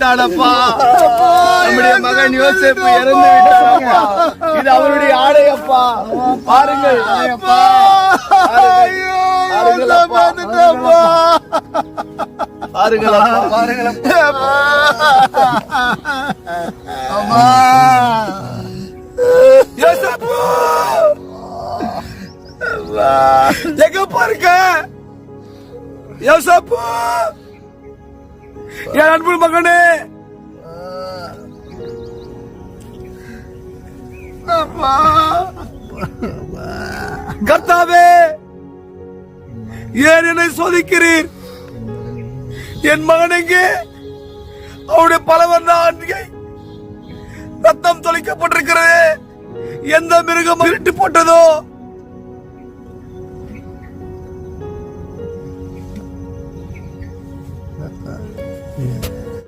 விட்டானப்பா நம்முடைய மகன் யோசேப்பு இறந்து விட்டானப்பா இது அவருடைய ஆடையப்பா. பாருங்கள். பாருங்கள் பாருங்கள் அம்மா. யோசேப்பு. எங்க பாருங்க யோசப்பு. என் அன்பு மகனே? கத்தாவே ஏன் என்னை சோதிக்கிறீர்? என் மகனுக்கு அவருடைய பலவர்ண ஆண்கை ரத்தம் தொலைக்கப்பட்டிருக்கிறது எந்த மிருகம் இருட்டு போட்டதோ? Uh-huh. Yeah.